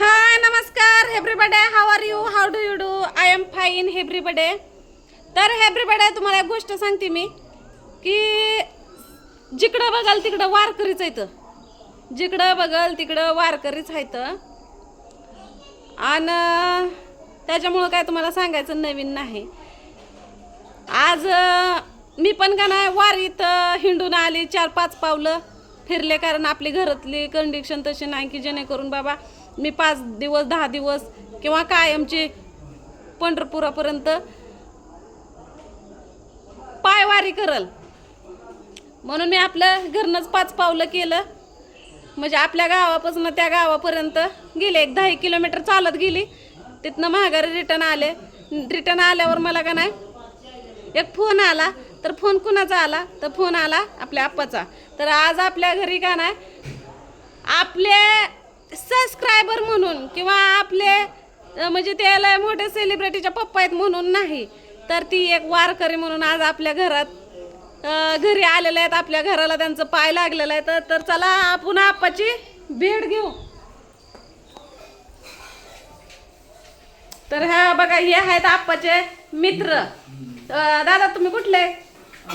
हाय नमस्कार everybody how are you how do you do I am fine everybody तर everybody तुम्हाला एक गोष्ट सांगते मी की जिकडं बघाल तिकडं वारकरीच येतं जिकडं बघाल तिकडं वारकरीच आहेत. आणि त्याच्यामुळं काय तुम्हाला सांगायचं नवीन नाही. आज मी पण का नाही वारीत हिंडून आली चार पाच पावलं. फिरले कारण आपली घरातली कंडिशन तशी नाही की जेणेकरून बाबा मी पाच दिवस दहा दिवस किंवा कायमची पंढरपुरापर्यंत पायवारी करल. म्हणून मी आपलं घरनंच पाच पावलं केलं. म्हणजे आपल्या गावापासून त्या गावापर्यंत गेले. एक दहा किलोमीटर चालत गेली. तिथनं महागारी रिटर्न आले. रिटर्न आल्यावर मला का नाही एक फोन आला. तर फोन कुणाचा आला? तर फोन आला आपल्या आप्पाचा. तर आज आपल्या घरी का नाही? आपले सबस्क्रायबर म्हणून किंवा आपले म्हणजे त्याला मोठे सेलिब्रिटीच्या पप्पा आहेत म्हणून नाही. तर ती एक वारकरी म्हणून आज आपल्या घरात घरी आलेले आहेत. आपल्या घराला त्यांचं पाय लागलेलं आहे. तर तर चला आपण आप्पाची भेट घेऊ. तर ह्या बघा हे आहेत आप्पाचे मित्र. दादा तुम्ही कुठले?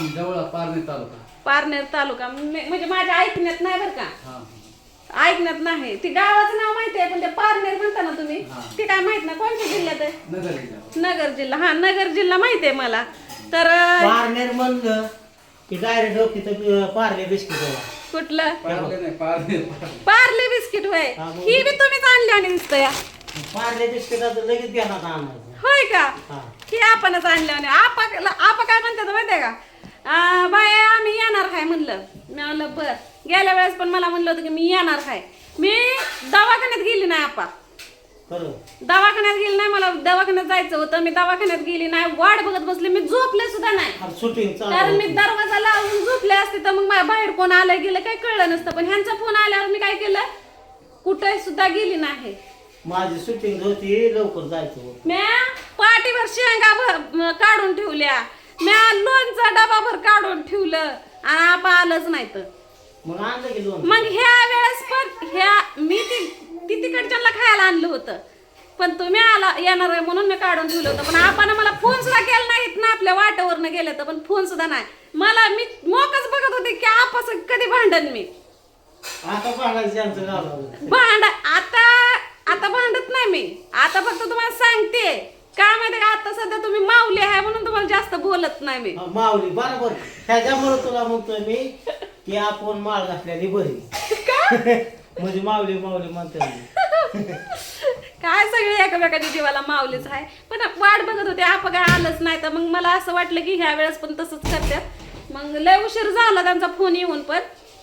जवळ पारणे तालुका. पारनेर तालुका. मे- म्हणजे माझ्या ऐकण्यात नाही बरं का? हा ऐकण्यात नाही. ती गावाचं नाव माहिती आहे पण ते पारनेर म्हणता ना तुम्ही? हा. ते काय माहीत ना कोणत्या जिल्ह्यात आहे? नगर जिल्हा नगर जिल्हा. हा नगर जिल्हा माहिती आहे मला. तर अं, पारनेर म्हणलं की डायरेक्ट डोकी पारले बिस्किट कुठलं? पारले नाही पार्ले बिस्किट होय. हा. ही बी तुम्हीच आणली आणि दिसतं या. पारले बिस्किटाचं लगेच आणायचं. होय का? हा. ही आपणच आणली आणि आपा आपा काय म्हणतात माहितीये का? बाय आम्ही येणार आहे म्हणलं. मी म्हणलं बर. गेल्या वेळेस पण मला म्हणलं होतं की मी येणार आहे मी दवाखान्यात गेली नाही आपा. दवाखान्यात गेली नाही मला दवाखान्यात जायचं होतं. मी दवाखान्यात गेली नाही वाट बघत बसले मी झोपले सुद्धा नाही. कारण मी दरवाजा लावून झोपले असते तर मग माझ्या बाहेर कोण आलं गेलं काही कळलं नसतं. पण ह्यांचा फोन आल्यावर मी काय केलं? कुठे सुद्धा गेली नाही. माझी शूटिंग होती लवकर जायचं म्या पाठीवर शेंगा म- काढून ठेवल्या. म्या लोणचा डबाभर काढून ठेवलं. आणि आपा आलंच नाही तर. मग आणलं की लोन मग ह्या वेळेस पण ह्या मी ती ती तिकडच्यांना खायला आणलं होतं. पण तुम्ही आला येणार आहे म्हणून मी काढून ठेवलं होतं. पण आपण मला फोन सुद्धा केला नाहीत ना आपल्या वाटावरनं गेलं तर. पण फोन सुद्धा नाही. मला मी मोकच बघत होते की आपस कधी भांडन मी. आता गाव भांड आता आता भांडत नाही मी. आता फक्त तुम्हाला सांगते. काय माहिती का आता सध्या तुम्ही माऊली आहे म्हणून तुम्हाला जास्त बोलत नाही मी. माऊली बरोबर. त्याच्यामुळे तुला म्हणतोय मी की आपण माळ घातलेली बरी. म्हणजे माऊली माऊली म्हणते काय सगळे एकामेकाच्या जीवाला माऊलीच आहे. पण वाट बघत होते आप काय आलंच नाही. तर मग मला असं वाटलं की ह्या वेळेस पण तसंच करतात मग लय उशीर झाला त्यांचा फोन येऊन पण.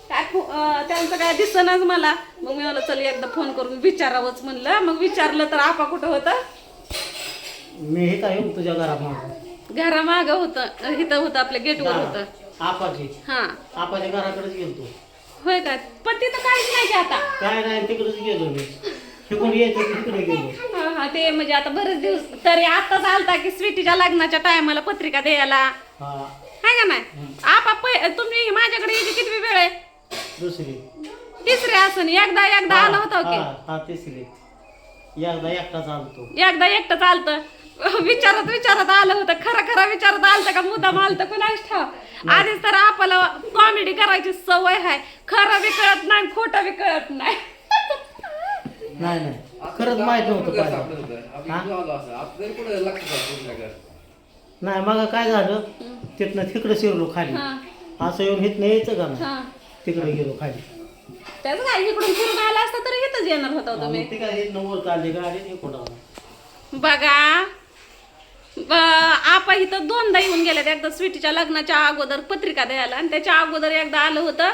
काय फो- अं, त्यांचं काय दिसनच मला. मग मी मला चल एकदा फोन करून विचारावंच म्हणलं. मग विचारलं तर आपा कुठं होतं? मी हे काय येऊ तुझ्या घरामागं. होतं इथं होतं आपल्या गेटवर होतं. आपाची हां. आपाच्या घराकडेच गेलतो. होय का? पण तिथं काहीच नाही की आता. काय नाही तिकडेच गेलो मी. शिकून यायचं की तिकडे गेलो. हा हा ते म्हणजे आता बरेच दिवस तरी आताच आलता की स्वीटीच्या लग्नाच्या टायमाला पत्रिका द्यायला. हा. हाय का नाही? आपा पै तुम्ही माझ्याकडे यायची किती वेळ आहे? दुसरी. तिसरे असून एकदा एकदा आला होता हा, की हा तिसरी. एकदा एकटा चालतो एकदा एकटं चालतं विचारत विचारत आलं होतं खरं खरं विचारत आलतं का मुद्दाम आलतं कुणाच ठाव? आधीच तर आपल्याला कॉमेडी करायची सवय आहे. खरं बी कळत नाही खोटं बी कळत नाही. नाही नाही. खरंच माहीत नव्हतं आलो आलं नाही मग काय झालं? तिथनं तिकडे शिरलो खाली. हा. असं येऊन इथनं यायचं का नाही? हा. तिकडे गेलो खाली. त्याचं काय इकडून फिरून आला असता तर इथंच येणार होता तुम्ही. ते काय गाडी आला. बघा. आपा इथं दोनदा येऊन गेल्यात. एकदा स्वीटीच्या लग्नाच्या अगोदर पत्रिका द्यायला आणि त्याच्या अगोदर एकदा आलं होतं.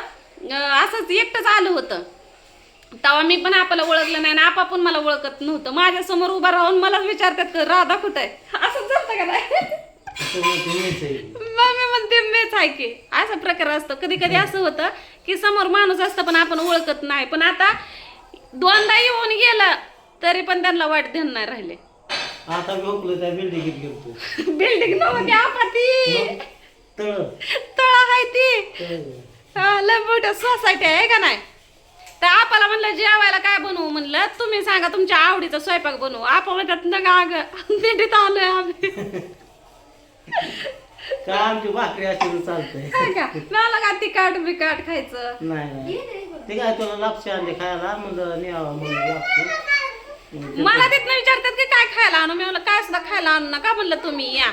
असंच एकटंच आलं होतं. तेव्हा मी पण आपल्याला ओळखलं नाही आणि आपा पण मला ओळखत नव्हतं. माझ्यासमोर उभा राहून मलाच विचारतात का राधा कुठं आहे? असंच झालं का नाही? मग मी म्हणते मेच आहे की. असा प्रकार असतो. कधी कधी असं होतं की समोर माणूस असतं पण आपण ओळखत नाही. पण आता दोनदा येऊन गेलं तरी पण त्यांना वाट ध्यान नाही राहिले. आता झोपलो त्या बिल्डिंगीत गेलतो. बिल्डिंग नव्हती आपा ती. मग तळ. तळ आहे ती. हा, लय मोठ्या सोसायटी आहे का नाही? तर आपल्याला म्हणलं जेवायला काय बनवू म्हणलं? तुम्ही सांगा तुमच्या आवडीचा स्वयंपाक बनवू. आपण म्हणतात नका अगं भेटीत आलोय आम्ही. का आमची भाकरी अशी तर चालतंय? काय का? मला का तिकाट बिकाट खायचं? नाही नाही. ते काय तुला लापशी आणले खायला? म्हणलं न्यावं म्हणलं लापशी मला तिथनं विचारतात की काय खायला आणू? मी म्हणलं काय सुद्धा खायला आणू नका? म्हणलं तुम्ही या.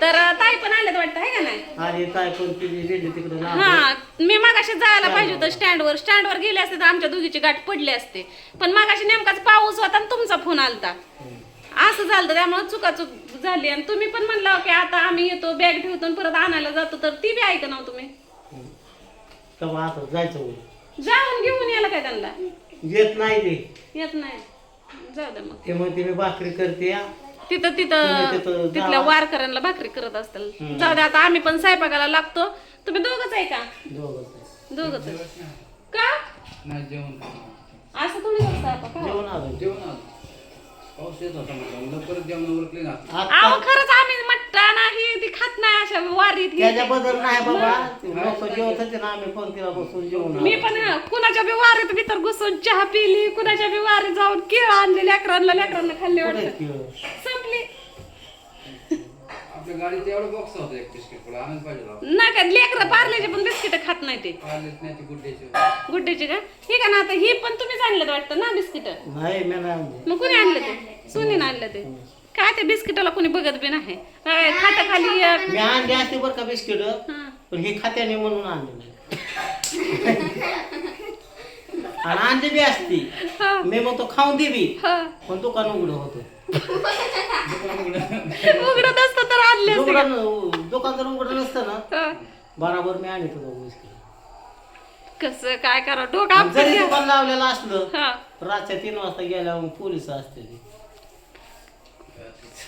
तर ताई पण आल्यात वाटतं आहे का नाही? आणि काय पण तिने दिली तिकडे लांब. हा मी मागाशी जायला पाहिजे होतं स्टँडवर. स्टँडवर गेले असते तर आमच्या दोघीची गाठ पडली असते. पण मागाशी नेमकाच पाऊस होता आणि तुमचा फोन आलता. असं झालं त्यामुळे चुकाचूक झाली. आणि तुम्ही पण म्हणला की आता आम्ही येतो बॅग ठेवतो आणि परत आणायला जातो. तर ती बी ऐक ना तुम्ही. तेव्हा आता जायचं होईल जाऊन घेऊन यायला काय त्यांना? येत नाही ते. येत नाही. जाऊ दे मग. ते म्हणते मी भाकरी करते या. तिथं तुम्ही तिथं तिथं तिथल्या जावा. वारकऱ्यांना भाकरी करत असतील. जाऊ दे आता आम्ही पण स्वयंपाकाला लागतो. तुम्ही दोघच आहे का? दोघंच का? नाही जेवण. असं तुम्ही करता का? जेवण आलं. जेवण आलं. पाऊस येत होता म्हटलं म्हणलं परत खरंच आम्ही नाही ती खात नाही अशा वारीत हे. त्याच्याबद्दल नाही बाबा. लोक जेवत होते ना आम्ही पण तिला बसून जेवण मी पण कुणाच्या बी वारीत भीतर घुसून चहा पिली कुणाच्या बी वारीत जाऊन केळ आणले लेकरांना लेकरांना खाल्ले वाटत. संपली. आपल्या गाडीत एवढं बॉक्स होतं एक बिस्किट पुढे आनंद पाहिजे होता. नाही का? लेकर पार्लेचे पण बिस्किट खात नाही ते. पार्लेच नाही ती गुड्डेची. गुड्डेचे का? हे का ना आता ही पण तुम्हीच आणलं वाटतं ना बिस्किट? नाही मी नाही आणले. मग कुणी आणलं ते? सुनीने आणलं ते. काय ते बिस्किटाला कुणी बघत बी नाही? खात खाली एक. मी आणली असते बरं का बिस्किट हा. पण हे खात्याने म्हणून आणले आणि आणली बी असती. हा, मी मग तो खाऊन दिली हा. पण दुकान उघडं होतं. उघडत असतं तर आणले असते का? दुकान दुकान जर उघडं नसतं ना हा. बराबर मी आणत होतो बिस्किट. कसं काय करा डोकं आणि जरी दुकान लावलेलं असलं हा. रातच्या तीन वाजता गेल्यावर पोलीस असते ते.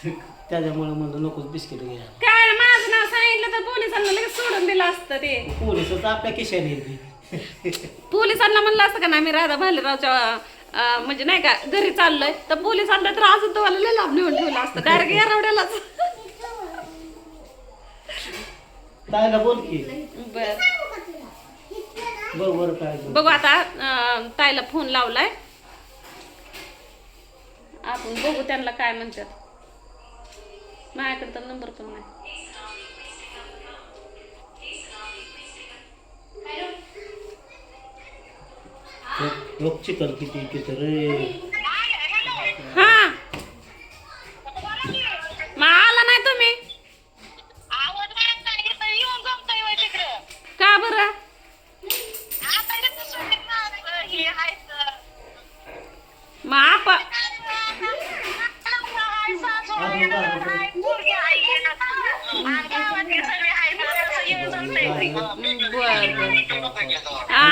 त्याच्यामुळे म्हणलं नकोच बिस्किट घ्या. काय माझं नाव सांगितलं तर पोलिसांना लगेच सोडून दिलं असतं ते. पोलीस आपल्या खिशाने येते पोलिसांना म्हणलं असतं का ना मी राधा भालेरावच्या अं, म्हणजे नाही का घरी चाललोय. तर पोलिसांना तर अजून तुम्हाला लय लांब नेऊन ठेवलं असतं. डायरेक्ट एरवड्यालाच ताईला बोल की. बर. बघ बरं काय बोल. बघू आता अं, ताईला फोन लावलाय. आपण बघू त्यांना काय म्हणतात. माझ्याकडे तर नंबर पण नाही लोक चिकन किती किती रे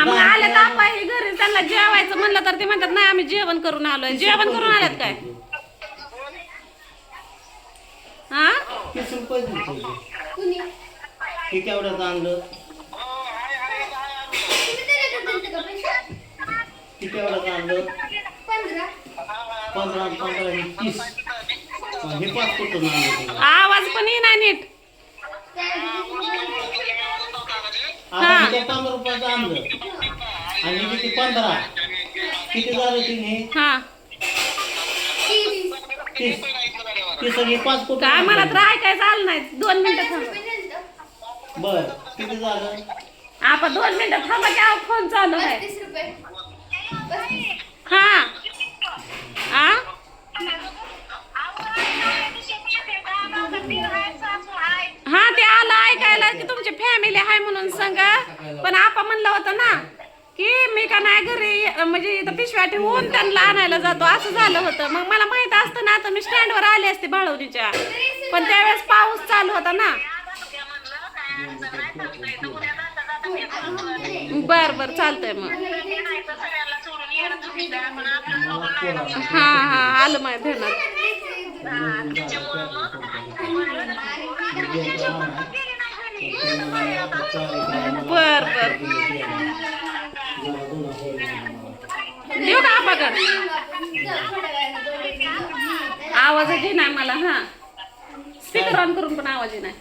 मग आले तर आपा हे घरी त्यांना जेवायचं म्हणलं तर ते म्हणतात नाही आम्ही जेवण करून आलोय. जेवण करून आल्यात काय? हा? तीस रुपये दिले केवढ्यात आणलं ते केवढ्यात आणलं पंधरा आणि पंधरा आणि तीस पाच कुठून आणलं आवाज पण येईना नीट. आता हे. काय पंधरा रुपयाचं आणलं आणि हे किती पंधरा. किती झालं ते हे. हा तीस. तीस आणि हे पाच कुठून काय मला तर? ऐकायचं आलं नाही. दोन मिनिटं थांबा. बर. किती झालं? आपा दोन मिनिटं थांबा की अहो फोन चालू आहे. तुमची फॅमिली आहे म्हणून सांगा पण आपा म्हणलं होतं ना की मी का नाही घरी म्हणजे इथं पिशव्या ठेवून त्यांना आणायला जातो असं झालं होतं. मग मला माहीत असतं ना तर मी स्टँडवर आले असते बाळवणीच्या पण त्यावेळेस पाऊस चालू होता ना. बर बर चालतंय मग. हा हा आलं माझ्या ध्यानात. बर बर. देऊ का आपाकड आवाजच नाही मला हा. स्पीकर ऑन करून पण आवाज नाही.